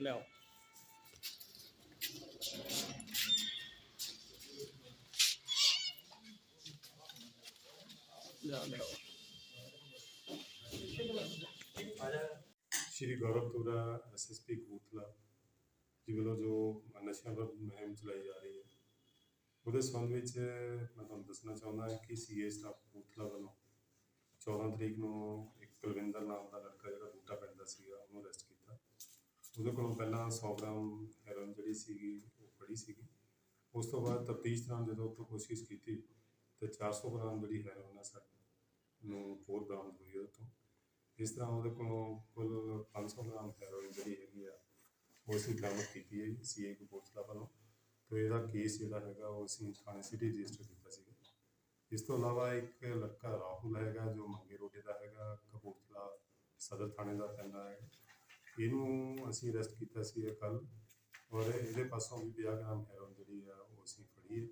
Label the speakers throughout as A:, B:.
A: ਲਿਆਓ ਲਿਆਓ ਲਿਆਓ
B: ਸ਼੍ਰੀ ਗੌਰਵ ਤੁਰਾ ਐਸਐਸਪੀ ਕਪੂਰਥਲਾ ਜੀ ਵੱਲੋਂ ਜੋ ਨਸ਼ਿਆਂ ਵਿਰੁੱਧ ਮੁਹਿੰਮ ਚਲਾਈ ਜਾ ਰਹੀ ਹੈ ਉਹਦੇ ਸੰਬੰਧ ਵਿੱਚ ਮੈਂ ਤੁਹਾਨੂੰ ਦੱਸਣਾ ਚਾਹੁੰਦਾ ਹਾਂ ਕਿ ਸੀਏ ਸਟਾਫ ਕਪੂਰਥਲਾ ਵੱਲੋਂ 14 ਤਰੀਕ ਨੂੰ ਇੱਕ ਕੁਲਵਿੰਦਰ ਨਾਮ ਦਾ ਲੜਕਾ ਜਿਹੜਾ ਬੂਟਾ ਪਿੰਡ ਦਾ ਸੀਗਾ ਉਹਨੂੰ ਅਰੈਸਟ ਕੀਤਾ ਉਹਦੇ ਕੋਲੋਂ ਪਹਿਲਾਂ 100 ਗ੍ਰਾਮ ਹੈਰੋਇਨ ਜਿਹੜੀ ਸੀਗੀ, ਉਹ ਫੜੀ ਸੀਗੀ। ਉਸ ਤੋਂ ਬਾਅਦ ਤਫਤੀਸ਼ ਦੌਰਾਨ ਜਦੋਂ ਉਹ ਤੋਂ ਕੋਸ਼ਿਸ਼ ਕੀਤੀ ਤੇ 400 ਗ੍ਰਾਮ ਜਿਹੜੀ ਹੈਰੋਇਨ ਆ ਸਾਡੇ ਨੂੰ ਹੋਰ ਬਰਾਮਦ ਹੋਈ ਉਹਦੇ ਤੋਂ। ਇਸ ਤਰ੍ਹਾਂ ਉਹਦੇ ਕੋਲੋਂ ਕੁੱਲ 500 ਗ੍ਰਾਮ ਹੈਰੋਇਨ ਜਿਹੜੀ ਹੈਗੀ ਆ, ਉਹ ਅਸੀਂ ਬਰਾਮਦ ਕੀਤੀ ਹੈ ਸੀਏ ਕਪੂਰਥਲਾ ਵੱਲੋਂ। ਤੇ ਇਹਦਾ ਕੇਸ ਜਿਹੜਾ ਹੈਗਾ ਉਹ ਅਸੀਂ ਥਾਣੇ ਸਿਟੀ ਰਜਿਸਟਰ ਕੀਤਾ ਸੀਗਾ। ਇਸ ਤੋਂ ਇਲਾਵਾ ਇੱਕ ਲੜਕਾ ਰਾਹੁਲ ਹੈਗਾ ਜੋ ਮੰਗੇ ਰੋਡੇ ਦਾ ਹੈਗਾ, ਕਪੂਰਥਲਾ ਸਦਰ ਥਾਣੇ ਦਾ ਪੈਂਦਾ ਹੈ। ਇਹਨੂੰ ਅਸੀਂ ਅਰੈਸਟ ਕੀਤਾ ਸੀ ਕੱਲ ਔਰ ਇਹਦੇ ਪਾਸੋਂ ਵੀ 50 ਗ੍ਰਾਮ ਹੈਰੋਇਨ ਜਿਹੜੀ ਆ ਉਹ ਅਸੀਂ ਫੜੀ ਹੈ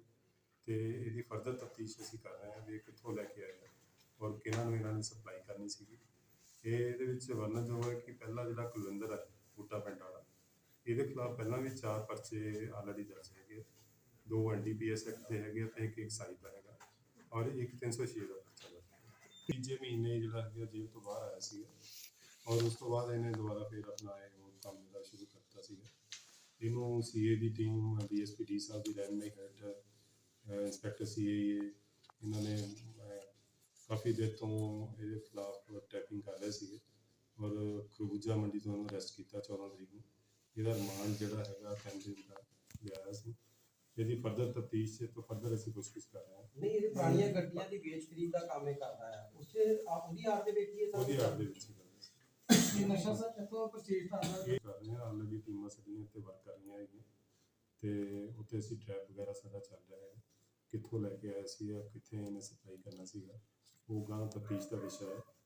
B: ਤੇ ਇਹਦੀ ਫਰਦਰ ਤਫਤੀਸ਼ ਅਸੀਂ ਕਰ ਰਹੇ ਹਾਂ ਵੀ ਇਹ ਕਿੱਥੋਂ ਲੈ ਕੇ ਆਇਆ ਔਰ ਕਿਹਨਾਂ ਨੂੰ ਇਹਨਾਂ ਨੇ ਸਪਲਾਈ ਕਰਨੀ ਸੀਗੀ। ਇਹ ਇਹਦੇ ਵਿੱਚ ਵਰਣਨ ਜੋ ਹੈ ਕਿ ਪਹਿਲਾ ਜਿਹੜਾ ਕੁਲਵਿੰਦਰ ਹੈ ਬੂਟਾ ਪਿੰਡ ਵਾਲਾ, ਇਹਦੇ ਖਿਲਾਫ ਪਹਿਲਾਂ ਵੀ ਚਾਰ ਪਰਚੇ ਆਲਰੇਡੀ ਦਰਜ ਹੈਗੇ ਦੋ ਐਨਡੀਪੀਐਸ ਐਕਟ ਦੇ ਹੈਗੇ ਆ ਤੇ ਇੱਕ ਐਕਸਾਈਜ਼ ਦਾ ਹੈਗਾ ਔਰ ਇੱਕ 306 ਦਾ ਪਰਚਾ ਦਰਜ ਹੈ ਤੀਜੇ ਮਹੀਨੇ ਜਿਹੜਾ ਹੈਗਾ ਜੇਲ੍ਹ ਤੋਂ ਬਾਹਰ ਆਇਆ ਸੀਗਾ। ਔਰ ਉਸ ਤੋਂ ਬਾਅਦ ਇਹਨੇ ਦੁਬਾਰਾ ਫਿਰ ਆਪਣਾ ਇਹ ਕੰਮ ਜਿਹੜਾ ਸ਼ੁਰੂ ਕਰਤਾ ਸੀਗਾ। ਇਹਨੂੰ ਸੀਏ ਦੀ ਟੀਮ ਡੀਐਸਪੀ ਡੀ ਸਾਹਿਬ ਦੀ ਰਹਿਨਮਾਈ ਹੇਠ ਇੰਸਪੈਕਟਰ ਸੀਏ ਇਹਨਾਂ ਨੇ ਕਾਫੀ ਦੇਰ ਤੋਂ ਇਹਦੇ ਖਿਲਾਫ ਟੈਪਿੰਗ ਕਰ ਰਹੇ ਸੀਗੇ। ਔਰ ਖਰਬੂਜਾ ਮੰਡੀ ਤੋਂ ਇਹਨੂੰ ਅਰੈਸਟ ਕੀਤਾ 14 ਤਰੀਕ ਨੂੰ। ਇਹਦਾ ਰਿਮਾਂਡ ਜਿਹੜਾ ਹੈਗਾ ਤਿੰਨ ਦਿਨ ਦਾ ਲਿਆ ਸੀ। ਇਹਦੀ ਫਰਦਰ ਤਫਤੀਸ਼ ਤੋਂ ਫਰਦਰ ਅਸੀਂ ਪੁੱਛਗਿੱਛ ਕਰ ਰਹੇ ਹਾਂ।
C: ਨਹੀਂ ਇਹ ਪੁਰਾਣੀਆਂ ਗੱਡੀਆਂ ਦੀ ਵੇਚ ਖਰੀਦ ਦਾ ਕੰਮ ਇਹ ਕਰਦਾ ਹੈ ਉਸੇ ਆਪ ਉਹਦੀ ਆੜ ਦੇ ਵਿੱਚ ਹੀ ਇਹ ਸਾਰਾ
B: ਉਹਦੀ ਆੜ ਦੇ ਵਿੱਚ ਸੀ
D: ਇਹ ਨਸ਼ਾ ਸਰ ਕਿੱਥੋਂ ਪਰਚੇਸ ਕਰਦਾ
B: ਇਹ ਕਰ ਰਹੇ ਹਾਂ ਆਲਰੇਡੀ ਟੀਮਾਂ ਸਾਡੀਆਂ ਇੱਥੇ ਵਰਕ ਕਰ ਰਹੀਆਂ ਹੈਗੀਆਂ। ਤੇ ਉੱਤੇ ਅਸੀਂ ਟਰੈਪ ਵਗੈਰਾ ਸਾਡਾ ਚੱਲ ਰਿਹਾ ਹੈ। ਕਿੱਥੋਂ ਲੈ ਕੇ ਆਇਆ ਸੀ ਜਾਂ ਕਿੱਥੇ ਇਹਨੇ ਸਪਲਾਈ ਕਰਨਾ ਸੀਗਾ, ਉਹ ਗਾਂ ਤਫਤੀਸ਼ ਦਾ ਵਿਸ਼ਾ ਹੈ।